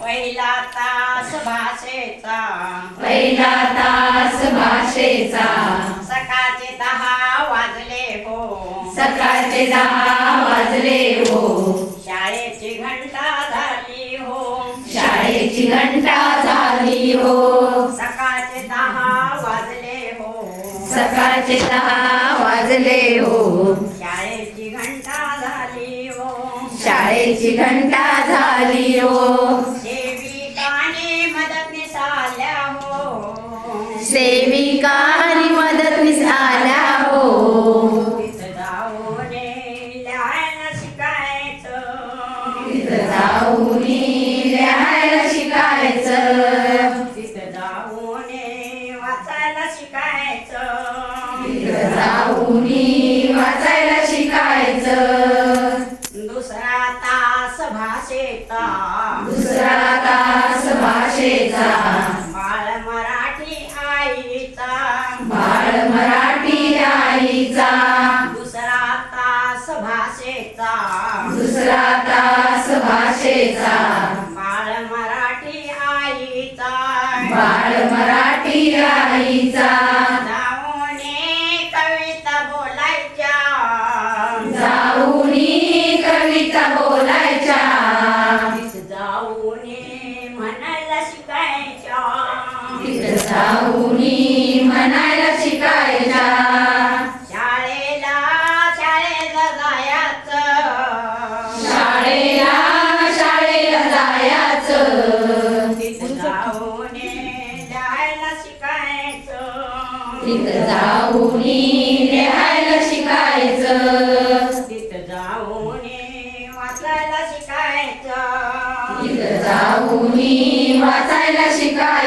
पहिला तास भाषेचा पहिला तास भाषेचा. सकाळचे दहा वाजले हो. सकाळचे दहा वाजले सकाळचे दहा वाजले हो. शाळेची घंटा झाली हो. शाळेची घंटा झाली हो. सेविकाने मदतनीस आल्या हो. सेविका आणि मदतनीस आल्या हो. तिथं जाऊन लिहायला शिकायचं. तिथं जाऊन वाचायला शिकायचं. जाऊन वाचायला शिकायचं. दुसरा तास भाषेचा. दुसरा तास भाषेचा. बाळ मराठी आईचा. बाळ मराठी आईचा. दुसरा तास भाषेचा. दुसरा तास भाषेचा. मराठी आईचा. बाळ मराठी आईचा. जाऊन कविता बोलायच्या. जाऊन कविता बोलायच्या. जाऊन म्हणायला शिकायच्या. जाऊन म्हणायला तिथं जाऊन लिहायला शिकायचं. तिथं जाऊन वाचायला शिकायचं. तिथं जाऊन वाचायला शिकायचं.